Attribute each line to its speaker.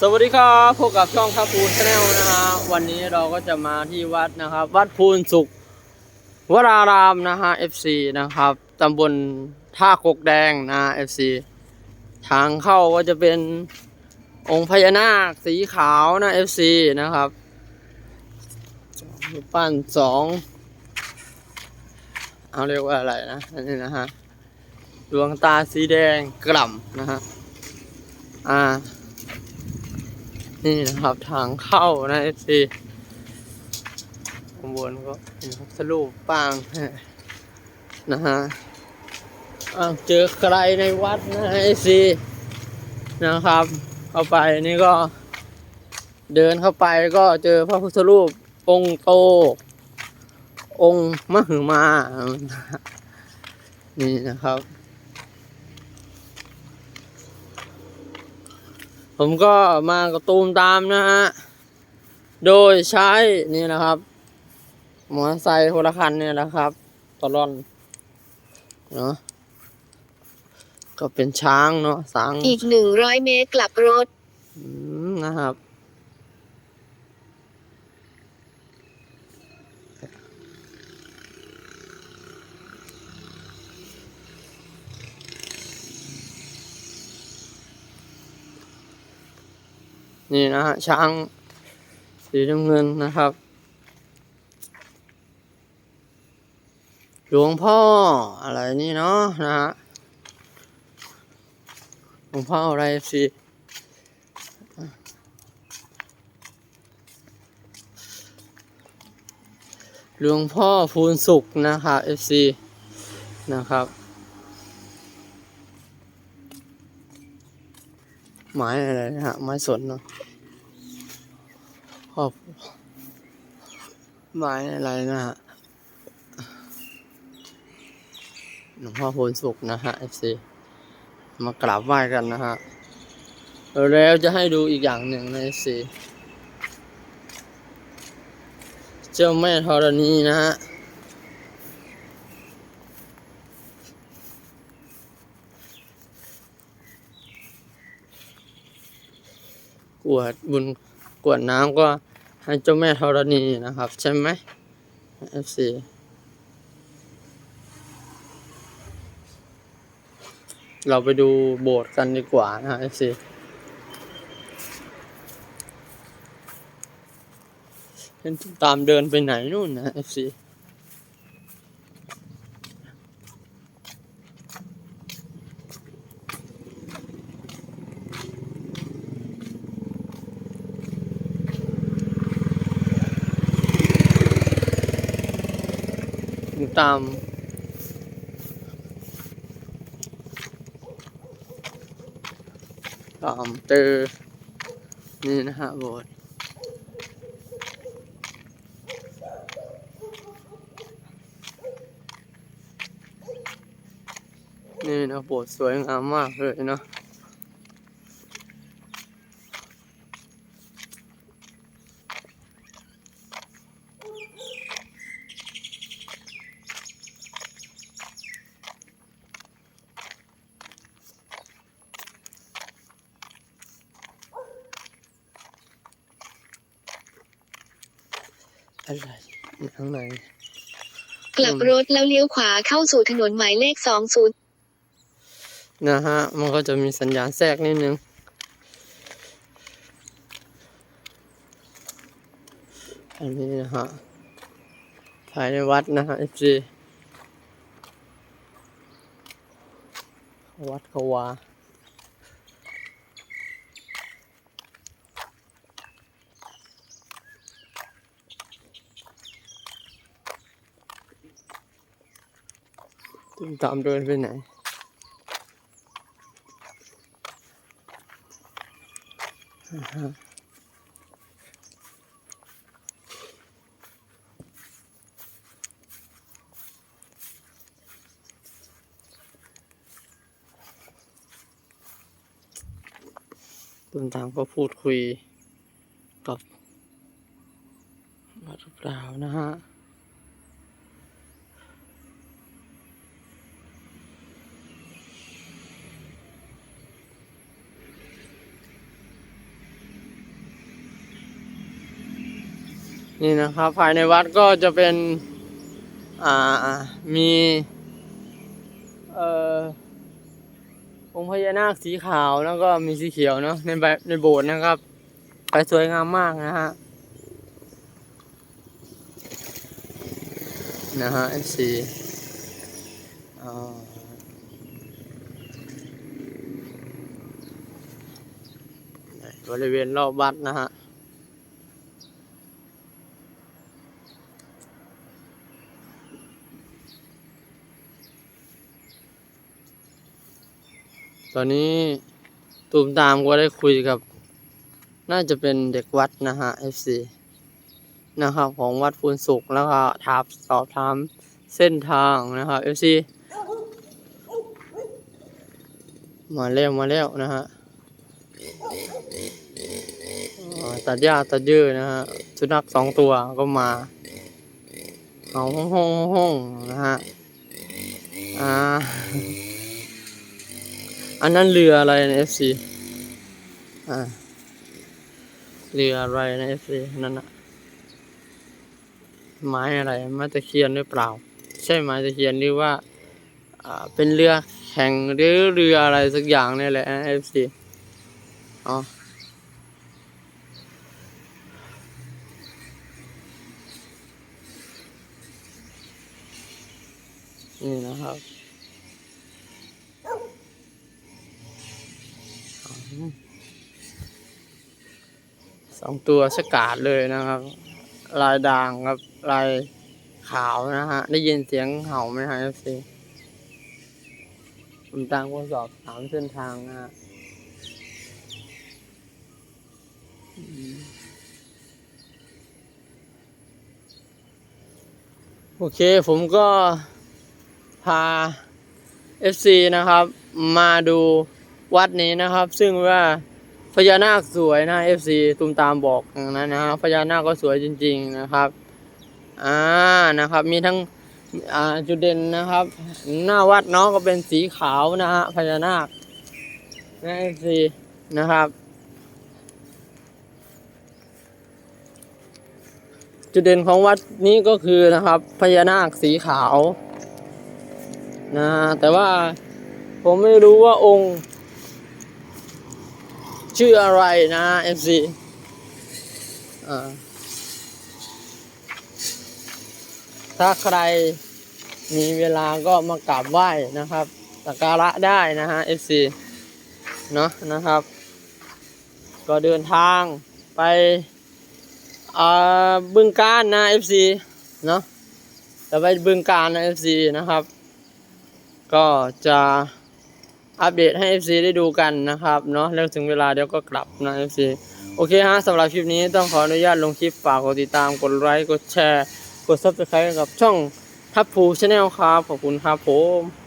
Speaker 1: สวัสดีครับพบกับช่องทัพพูนชาแนลนะฮะวันนี้เราก็จะมาที่วัดนะครับ วัดพูนสุขวรารามนะฮะ FC นะครับตำบลท่ากกแดงนะ FC ทางเข้าก็จะเป็นองค์พญานาคสีขาวนะ FC นะครับรูปปั้นสองเอาเรียกว่าอะไรนะอันนี้นะฮะดวงตาสีแดงกล่ำนะฮะอ่า นี่นะครับทางเข้านะเอฟซีข้างบนก็เป็นพระสรูปปางนะฮะเจอใครในวัดนะเอฟซีนะครับเข้าไปนี่ก็ เดินเข้าไปก็เจอพระพุทธรูปองค์โต องค์มหึมา นี่นะครับ ผมก็มากระตูมตามนะฮะ โดยใช้นี่นะครับมอเตอร์ไซค์คนละคันเนี่ยนะครับตลอนเนาะก็เป็นช้างเนาะสาง
Speaker 2: อีกหนึ่งร้อยเมตรกลับรถ
Speaker 1: อืมนะครับ นี่นะฮะช้างสีน้ำเงินนะครับ หลวงพ่ออะไรนี่เนาะนะฮะหลวงพ่ออะไรสิหลวงพ่อพูนสุขนะครับ FC นะครับ ไม้อะไรนะฮะไม้สนเนาะขอบ ไม้อะไรนะฮะหลวงพ่อโพนสุขนะฮะ FC มากราบไหว้กันนะฮะแล้วจะให้ดูอีกอย่างหนึ่งใน FC เจ้าแม่ธรณีนะฮะกวดบุญกวดน้ำก็ ให้เจ้าแม่ธรณีนะครับ ใช่ไหม FC เราไปดูโบสถ์กันดีกว่านะ FC เห็นตามเดินไปไหนนู่นนะ FC ตามตามเจอนี่นะฮะโบสถ์นี่นะโบสถ์สวยงามมากเลยเนาะ อะไรอยู่ข้างใน
Speaker 2: กลับรถแล้วเลี้ยวขวาเข้าสู่ถนนหมายเลขสองศูนย์
Speaker 1: นะฮะ มันก็จะมีสัญญาณแทรกนิดนึง อันนี้นะฮะ ภายในวัดนะฮะ FC วัดเขาวา ตามเดินไปไหน ตุนตามก็พูดคุยกับวัดเปล่านะฮะ นี่นะครับ ภายในวัดก็จะเป็นอ่ามีเอ่อองค์พญานาคสีขาวแล้วก็มีสีเขียวเนาะในแบบในโบสถ์นะครับไปสวยงามมากนะฮะนะฮะ FC อ๋อบริเวณรอบวัดนะฮะ ตอนนี้ตูมตามก็ได้คุยกับ น่าจะเป็นเด็กวัดนะฮะ FC นะครับ ของวัดพูนสุขแล้วก็ถามสอบถามเส้นทางนะครับ FC มาแล้วมาแล้วนะฮะตัดหญ้าตัดยือนะฮะ สุนัขสองตัวก็มาเอาห้องห้องห้องนะฮะ อ่า อันนั้นเรืออะไรนะ FC อ่า เรืออะไรนะ FC นั่นนะไม้อะไรไม้ตะเคียนหรือเปล่า ใช่ไม้ตะเคียนหรือว่า อ่า เป็นเรือแข่งหรือเรืออะไรสักอย่างนี่แหละนะ FC อ๋อนี่นะครับ สองตัวสกาดเลยนะครับ ลายด่างครับลายขาวนะฮะ ได้ยินเสียงเห่าไหมฮะเอฟซีผมตามทดสอบถามเส้นทางนะฮะโอเคผมก็พา FC นะครับ มาดู วัดนี้นะครับ ซึ่งว่าพญานาคสวยนะ FC ตุมตามบอกอย่างนั้นนะฮะพญานาคก็สวยจริง ๆนะครับอ่านะครับ มีทั้งอ่าจุดเด่นนะครับ หน้าวัดเนาะก็เป็นสีขาวนะฮะพญานาคนะ FC นะครับ จุดเด่นของวัดนี้ก็คือนะครับพญานาคสีขาวนะแต่ว่าผมไม่รู้ว่าองค์ ชื่ออะไรนะ FC อ่าถ้าใครมีเวลาก็มากราบไหว้นะครับสักการะได้นะฮะ FC เนาะนะครับ ก็เดินทางไปบึงการนะ FC เนาะจะไปบึงการนะ FC นะครับ ก็จะ อัปเดตให้ FC ได้ดูกันนะครับเนาะแล้วถึงเวลาเดี๋ยวก็กลับนะ FC โอเคฮะสำหรับคลิปนี้ต้องขออนุญาตลงคลิปฝากกดติดตามกดไลค์กดแชร์ กด Subscribe กับช่องทับพูชาแนลครับ ขอบคุณครับผม